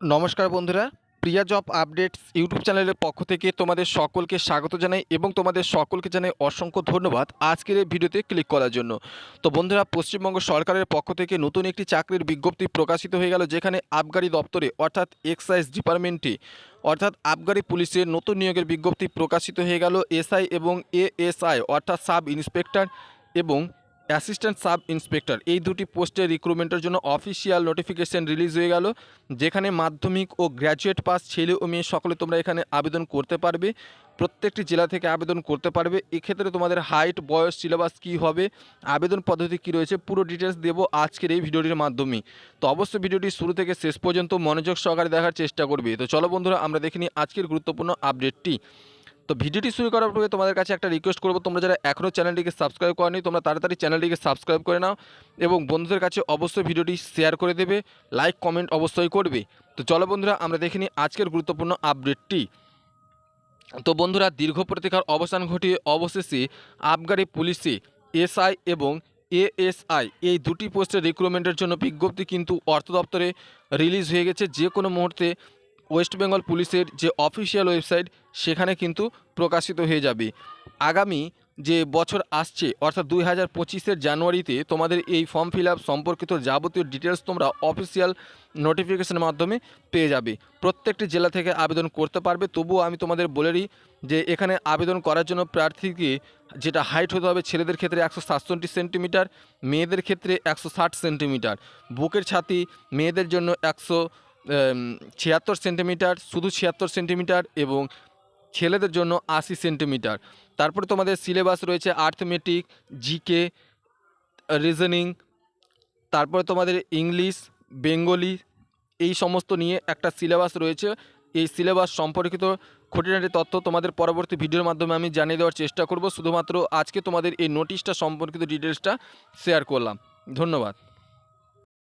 নমস্কার বন্ধুরা, প্রিয়া job updates YouTube চ্যানেলের পক্ষ থেকে তোমাদের সকলকে স্বাগত জানাই এবং তোমাদের সকলকে জানাই অসংখ্য ধন্যবাদ আজকের এই ভিডিওতে ক্লিক করার জন্য। তো বন্ধুরা, পশ্চিমবঙ্গ সরকারের পক্ষ থেকে নতুন একটি চাকরির বিজ্ঞপ্তি প্রকাশিত হয়ে গেল, যেখানে আবগারি দপ্তরে অর্থাৎ এক্সাইজ ডিপার্টমেন্টে, অর্থাৎ আবগারি পুলিশের নতুন নিয়োগের বিজ্ঞপ্তি প্রকাশিত হয়ে গেল, এসআই এবং এএসআই অর্থাৎ সাব ইন্সপেক্টর এবং অ্যাসিস্ট্যান্ট সাব ইন্সপেক্টর। এই দুটি পোস্টের রিক্রুটমেন্টের জন্য অফিসিয়াল নোটিফিকেশন রিলিজ হয়ে গেল, যেখানে মাধ্যমিক ও গ্র্যাজুয়েট পাস ছেলে ও মেয়ে সকলে তোমরা এখানে আবেদন করতে পারবে। প্রত্যেকটি জেলা থেকে আবেদন করতে পারবে। এক্ষেত্রে তোমাদের হাইট বয়স সিলেবাস কী হবে, আবেদন পদ্ধতি কী রয়েছে, পুরো ডিটেলস দেবো আজকের এই ভিডিওটির মাধ্যমে। তো অবশ্যই ভিডিওটি শুরু থেকে শেষ পর্যন্ত মনোযোগ সহকারে দেখার চেষ্টা করবে। তো চলো বন্ধুরা, আমরা দেখে নিই আজকের গুরুত্বপূর্ণ আপডেটটি তো ভিডিওটি শুরু করার পরে তোমাদের কাছে একটা রিকোয়েস্ট করব, তোমরা যারা এখনও চ্যানেলটিকে সাবস্ক্রাইব করনি, তোমরা তাড়াতাড়ি চ্যানেলটিকে সাবস্ক্রাইব করে নাও এবং বন্ধুদের কাছে অবশ্যই ভিডিওটি শেয়ার করে দেবে লাইক কমেন্ট অবশ্যই করবে। তো চলো বন্ধুরা, আমরা দেখে নিই আজকের গুরুত্বপূর্ণ আপডেটটি তো বন্ধুরা, দীর্ঘ প্রতীক্ষার অবসান ঘটিয়ে অবশেষে আবগারি পুলিশে এসআই এবং এএসআই এই দুটি পোস্টের রিক্রুটমেন্টের জন্য বিজ্ঞপ্তি কিন্তু অর্থ দপ্তরে রিলিজ হয়ে গেছে। যে কোনো মুহূর্তে ওয়েস্ট বেঙ্গল পুলিশের যে অফিসিয়াল ওয়েবসাইট সেখানে কিন্তু প্রকাশিত হয়ে যাবে। আগামী যে বছর আসছে, অর্থাৎ দুই হাজার পঁচিশের জানুয়ারিতে তোমাদের এই ফর্ম ফিল আপ সম্পর্কিত যাবতীয় ডিটেলস তোমরা অফিসিয়াল নোটিফিকেশনের মাধ্যমে পেয়ে যাবে। প্রত্যেকটি জেলা থেকে আবেদন করতে পারবে। তবুও আমি তোমাদের বলে দিই যে এখানে আবেদন করার জন্য প্রার্থীকে যেটা হাইট হতে হবে ছেলেদের ক্ষেত্রে একশো সাতষট্টি সেন্টিমিটার, মেয়েদের ক্ষেত্রে একশো ষাট সেন্টিমিটার। বুকের ছাতি মেয়েদের জন্য একশো ছিয়াত্তর সেন্টিমিটার, শুধু ছিয়াত্তর সেন্টিমিটার এবং ছেলেদের জন্য আশি সেন্টিমিটার। তারপরে তোমাদের সিলেবাস রয়েছে আর্থমেটিক জিকে রিজনিং তারপরে তোমাদের ইংলিশ, বেঙ্গলি, এই সমস্ত নিয়ে একটা সিলেবাস রয়েছে। এই সিলেবাস সম্পর্কিত খুঁটিনাটি তথ্য তোমাদের পরবর্তী ভিডিওর মাধ্যমে আমি জানিয়ে দেওয়ার চেষ্টা করব। শুধুমাত্র আজকে তোমাদের এই নোটিশটা সম্পর্কিত ডিটেলসটা শেয়ার করলাম। ধন্যবাদ।